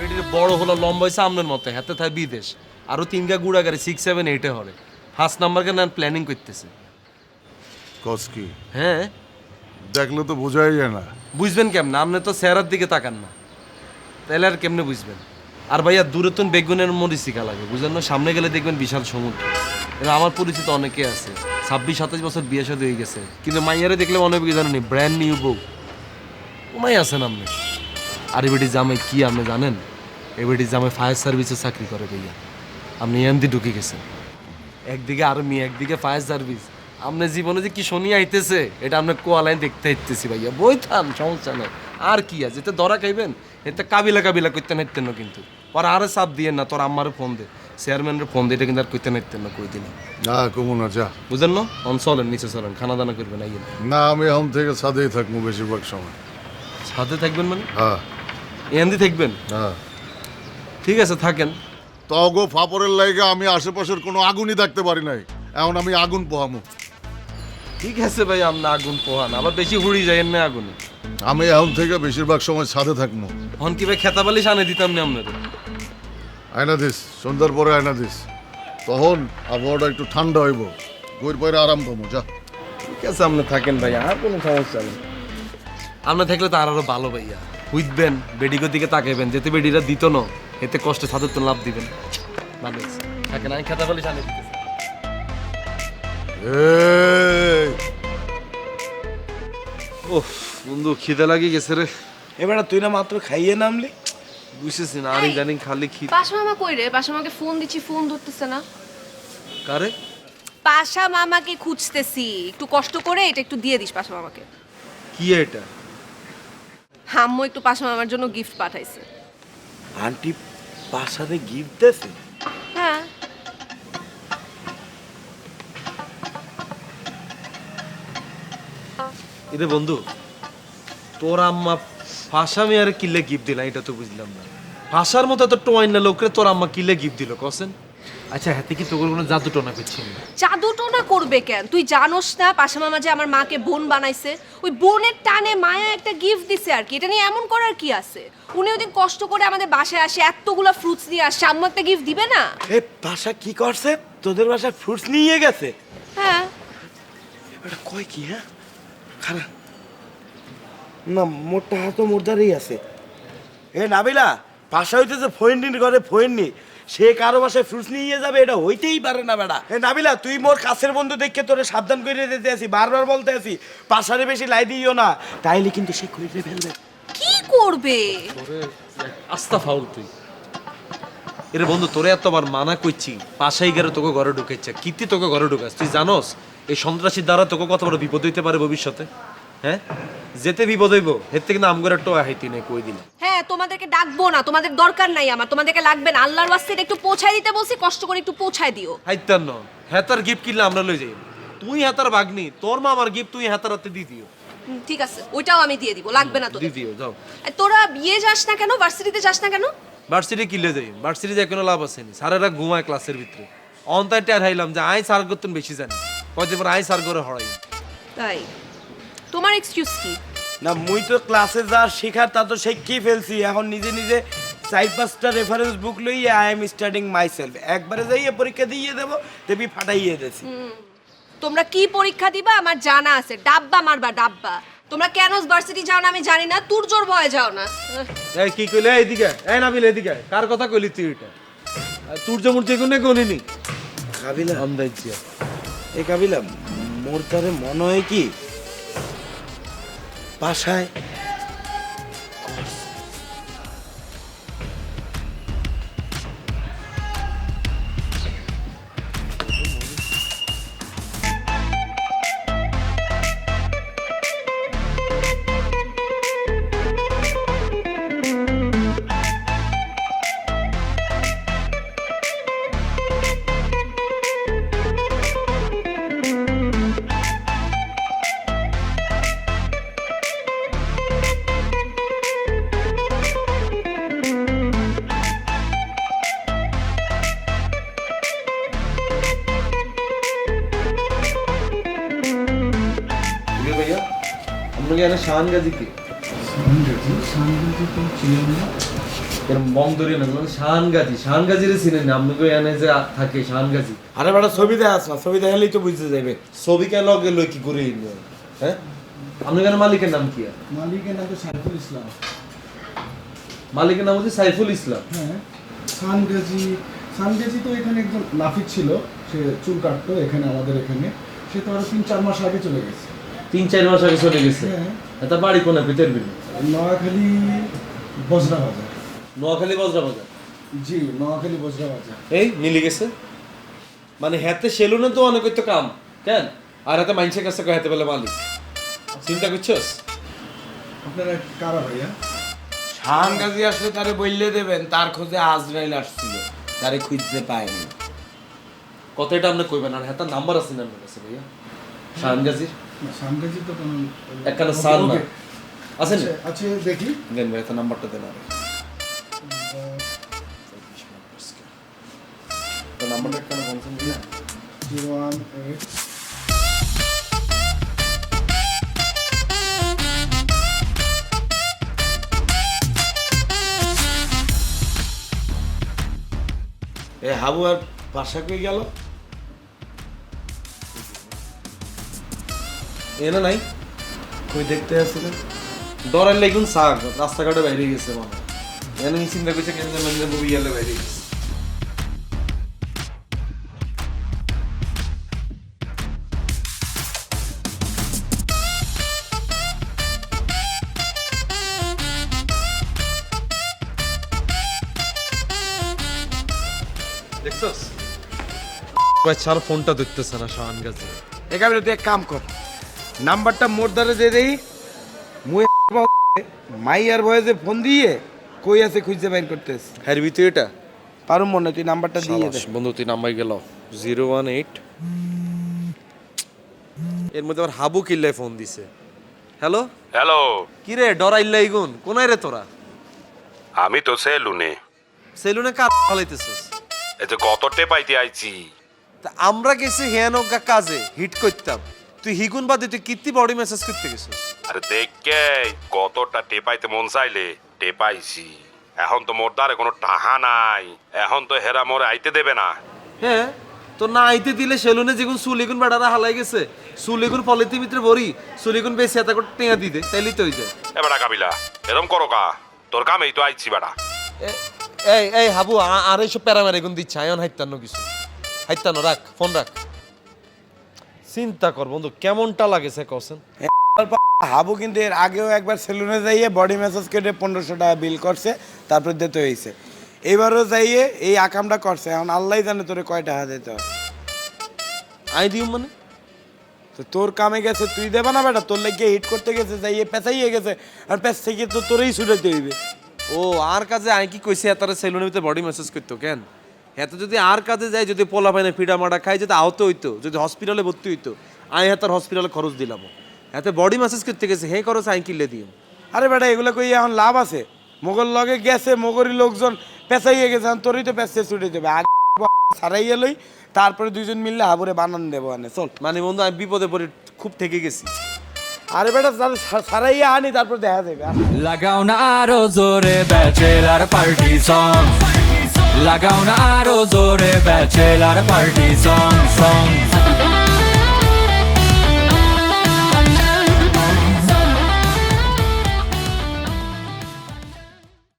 বেটির বড় হলো লম্বা হয়েছে আমনের মতো হাতে থাকে বিদেশ। আরও তিনগা গুড়া গাড়ি সিক্স সেভেন এইটে হরে। ফার্স্ট নাম্বারকে নেন প্ল্যানিং করতেছে। কস কি? হ্যাঁ? দেখলে তো বোঝাই যায় না। বুঝবেন কেমন? আপনি তো চেহারার দিকে তাকান না। তাহলে আর কেমনে বুঝবেন? আর ভাইয়া দূরে তো বেগুনের মরিচিকা লাগে বুঝলেন না? সামনে গেলে দেখবেন বিশাল সমুদ্র। এরা আমার পরিচিত অনেকে আছে। ছাব্বিশ সাতাশ বছর বিয়ে সাথে হয়ে গেছে। কিন্তু মাইয়ারে দেখলে মনে হবে কি জানেন? ব্র্যান্ড নিউ বউ। ওনাই আছেন আপনি। আর এবারে জামাই কি আপনি জানেন? এবারে জামাই ফায়ার সার্ভিসে চাকরি করে ভাইয়া আপনি এমদি ঢুকে গেছেন। একদিকে আর্মি একদিকে ফায়ার সার্ভিস আপনার জীবনে যে কি শনি আইতেছে এটা আপনার কোয়ালাইন দেখতে আইতেছি ভাইয়া। বই থান সমস্যা নাই। আর কি আছে? এতে ধরা খাইবেন? এতে কাবিলা কাবিলা করতে নাইতেন না কিন্তু। পর আরে চাপ দিয়ে না তোর আম্মারে ফোন দে। চেয়ারম্যানের ফোন দিয়ে এটা কিন্তু আর করতে নাইতেন না কই দিন। না কমু না যা। বুঝলেন না? অন চলেন নিচে চলেন খানা দানা করবেন আইয়েন। না আমি এখন থেকে ছাদেই থাকব বেশিরভাগ সময়। সাথে থাকবেন মানে? হ্যাঁ। এন্দি থাকবেন? হ্যাঁ। ঠিক আছে থাকেন। তগো ফাপড়ের লাইগা আমি আশেপাশের কোনো আগুনই থাকতে পারি নাই। এখন আমি আগুন পোহামু। ঠিক আছে ভাই আপনি আগুন পোহান। আবার বেশি হুড়ি যাইয়েন না আগুনে। আমি এখন থেকে বেশিরভাগ সময় ছাদে থাকব হন কি ভাই খেতাবালিশ আনে দিতাম না আপনাদের? আয়না দিস সন্ধ্যার পরে আয়না দিস। তখন আবহাওয়াটা একটু ঠান্ডা হইব। বইয়ের পরে আরাম পাবো যা। ঠিক আছে আপনি থাকেন ভাই আর কোনো সমস্যা নেই। আপনি থাকলে তো আর আরও ভালো ভাইয়া। বুঝবেন বেডিগোর দিকে তাকাইবেন যেতে বেডিরা দিত না। এতে কষ্টে সাদের তো লাভ দিবেন ভালো খেতা বলি জানিয়ে দিতেছি। ওহ বন্ধু খিদে লাগে গেছে রে। এবার তুই না মাত্র খাইয়ে নামলি। বুঝতেছি না আমি জানি খালি খিদে। পাশা মামা কই রে? পাশা মামাকে ফোন দিচ্ছি ফোন ধরতেছে না। কারে? পাশা মামাকে খুঁজতেছি। একটু কষ্ট করে এটা একটু দিয়ে দিস পাশা মামাকে কি এটা? হাম্মু একটু পাশা মামার জন্য গিফট পাঠাইছে। আন্টি বাসাতে গিফট দেছে হ্যাঁ। বন্ধু তোর আম্মা ফাঁসা মেয়ারে কিলে গিফট দিলাম এটা তো বুঝলাম না। ফাঁসার মতো তো টোয়াইন না লোকরে তোর আম্মা কিলে গিফট দিল কসেন? আচ্ছা হাতে কি তোর কোনো জাদু টোনা করছেন জাদু টোনা করবে কেন? তুই জানোস না পাশা মামা যে আমার মাকে বোন বানাইছে ওই বোনের টানে মায়া একটা গিফট দিছে আর কি এটা নিয়ে এমন করার কি আছে? উনি ওদিন কষ্ট করে আমাদের বাসায় আসে এতগুলা ফ্রুটস নিয়ে আসে আম্মু একটা গিফট দিবে না? এ বাসা কি করছে? তোদের বাসায় ফ্রুটস নিয়ে গেছে? হ্যাঁ। এটা কয় কি হ্যাঁ? খারাপ। না মোরটা হাত মোরদারই আছে। এ নাবিলা পাশা হইতেছে ফৈন্ডির ঘরে ফৈন্ডি সে কারও বাসায় ফ্রুটস নিয়ে যাবে এটা হইতেই পারে না বেড়া। এ নাবিলা তুই মোর কাছের বন্ধু দেখে তোরে সাবধান করে দিতে আছি বারবার বলতে আছি পাশারে বেশি লাই দিও না। তাইলে কিন্তু সে করে ফেলবে। কি করবে? আস্তা ফাউল তুই। এরে বন্ধু তোরে এতবার মানা করছি পাশাই গেলে তোকে ঘরে ঢুকেছে কীর্তি তোকে ঘরে ঢুকাস তুই জানোস এই সন্ত্রাসীর দ্বারা তোকে কত বড় বিপদ হইতে পারে ভবিষ্যতে? হ্যাঁ? যেতে বিপদ হইব হের থেকে না আমগরে টোয়া হাইতি নেই কই দিলাম হ্যাঁ তোমাদেরকে ডাকবো না তোমাদের দরকার নাই আমার তোমাদেরকে লাগবে না। আল্লাহর ওয়াস্তে এটা একটু পৌঁছায় দিতে বলছি কষ্ট করে একটু পৌঁছায় দিও। হাইতার ন হেতার গিফট কিনলে আমরা লই যাই তুই হেতার বাগনি তোর মা আমার গিফট তুই হেতার হাতে দি দিও। ঠিক আছে ওইটাও আমি দিয়ে দিব লাগবে না দি তোদের দিও যাও। তোরা বিয়ে যাস না কেন? ভার্সিটিতে যাস না কেন? ভার্সিটি কিনলে যাই ভার্সিটি যাই কোনো লাভ আছে নি। স্যারেরা ঘুমায় ক্লাসের ভিতরে। অন্তায় টের হাইলাম যে আই সার করতেন বেশি জানি। কয়দিন পর আই সার করে হরাই তাই? তোমার এক্সকিউজ কি? না মুই তো ক্লাসে যা শেখার তা তো শিখিয়ে ফেলছি। এখন নিজে নিজে চার পাঁচটা রেফারেন্স বুক লইয়ে I am studying myself একবারে যাইয়ে পরীক্ষা দিয়ে দেবো দেবি ফাটাইয়ে দেছি তোমরা কি পরীক্ষা দিবা? আমার জানা আছে। ডাব্বা মারবা ডাব্বা। তোমরা কেন ভার্সিটি যাও না আমি জানি না। তুর জোর ভয়ে যাও না। এই কি কইলে? এইদিকে। এই নাবিল এদিকে কার কথা কইলি তুই এটা? সূর্য মূর্তি কোনে কোনিনি কাবিলা। আমদাইছিয়া এ কাবিলা মোর তারে মনে হয় কি বাসায় আপনাকে তো মানে মালিকের নাম কি মালিকের নাম সাইফুল ইসলাম। মালিকের নাম হচ্ছে সাইফুল ইসলাম। হ্যাঁ তো এখানে একজন ছিল সে চুল কাটতো এখানে আমাদের এখানে। সে তো আরও তিন চার মাস আগে চলে গেছে। তিন চার মাস আগে চলে গেছে। হ্যাঁ। এটা বাড়ি কোনা? ভিতর বিল নোয়াখালী বজরা বাজার। নোয়াখালী বজরা বাজার? জি নোয়াখালী বজরা বাজার। এই মিলে গেছে। মানে হাতে সেলুনে তো অনেক তো কাম কেন? আর হাতে মাইনসের কাছে কয় হাতে বলে মালিক? চিন্তা করছস? আপনারা কারা ভাইয়া? শাহান গাজী আসলে তারে বললে দেবেন তার খোঁজে আজরাইল আসছিল তারে খুঁজতে পায়নি। কথাটা আপনি কইবেন আর হাতে নাম্বার আছে না আপনার কাছে ভাইয়া? শাহান গাজীর? তো কোনো না আছে আচ্ছা, আচ্ছা দেখি। দেন ভাই হাতে নাম্বারটা দেন আর। তো নাম্বারটা একখানা কনফার্ম দিন জিরো ওয়ান এইট। এ হাবু আর পাশা কই গেল? এনে নাই? কই দেখতে আসছিলেন ডরার লাগুন সাগ রাস্তাঘাটে বাইরে গেছে মানে এনে চিন্তা করছে কেন মানে মুভি গেলে বাইরে গেছে। দেখছস? বাচ্চার ফোনটা দেখতেছে না শাহান গাজী। এখানে তুই এক কাম কর। নাম্বারটা মোর দ্বারা দিয়ে দেই। মুই মাইয়ার ভয়েসে ফোন দিয়ে কই আছে খুঁজতে বাইর করতেছ হ্যাঁ ভিতরে এটা? পারুম মনে তুই নাম্বারটা দিয়ে দে। বন্ধু তুই নাম্বার গেল। Zero one eight. এর মধ্যে আবার হাবু কিল্লায় ফোন দিছে। হ্যালো? হ্যালো। কি রে ডরাইল্লাই গুন কোনায় রে তোরা? আমি তো সেলুনে। সেলুনে কার ফালাইতেছিস যে কত টেপাইতে আইছি। তা আমরা গেছি হেয়ানজ্ঞা কাজে হিট করতাম। তুই হিগুন বাদে তুই কীর্তি বডি মেসেজ করতে গেছিস। আরে দেখকে কতটা টেপাইতে মন চাইলে টেপাইছি। এখন তো মোর দ্বারে কোনো টাহা নাই এখন তো হেরা মোরে আইতে দেবে না। হ্যাঁ তো না আইতে দিলে সেলুনে যেগুন সুলিগুন বেড়ারা হালাই গেছে সুলিগুন পলিথি ভিতরে ভরি সুলিগুন বেশি এত করে টেঁয়া দি দে তাইলেই তো যায়। এ বেটা কাবিলা এরম করো কা তোর কামেই তো আইছি এ- এই এই হাবু আর এইসব প্যারামের এগুন দিচ্ছে আয়ন হাইতান্ন কিছু। হাইতান্ন রাখ ফোন রাখ। চিন্তা কর বন্ধু কেমনটা লাগেছে কসেন? হাবু কিন্তু এর আগেও একবার সেলুনে যাইয়ে বডি ম্যাসাজ কেটে পনেরোশো টাকা বিল করছে তারপর দিতে হয়েছে এবারও যাইয়ে এই আকামটা করছে এখন আল্লাহ জানে তোরে কয় টাকা দিতে হবে। আই দিও মানে? তো তোর কামে গেছে তুই দেবে না বেটা তোর লেগে হিট করতে গেছে যাইয়ে পেঁচাইয়ে গেছে আর পেঁচ থেকে তো তোরেই ছুটাইতে হইবে। ও আর কাজে আই কি কইছে এতারে সেলুনের ভিতরে বডি মেসেজ করতো কেন? এত যদি আর কাজে যায় যদি পোলা পাইনে ফিডা মাডা খাই যদি আহত হইতো যদি হসপিটালে ভর্তি হইতো আই হাতার হসপিটালে খরচ দিলাম। এতে বডি মেসেজ করতে গেছে হে খরচ আই কিনলে দিও আরে বেটা এগুলো কই এখন লাভ আছে। মোগল লগে গেছে মোগরি লোকজন পেঁচাইয়ে গেছে তোরই তো পেঁচে ছুটে যাবে। আগে সারাইয়ে লই তারপরে দুইজন মিললে হাবুরে বানান দেবো আনে। চল। মানে বন্ধু আমি বিপদে পড়ে খুব ঠেকে গেছি। আরে বেটা, তাহলে সারাইয়া আনি, তারপর দেখা যাবে। লাগাও না আরও জোরে ব্যাচেলার পার্টি সং লাগাও না আরও জোরে ব্যাচেলার পার্টি সং সং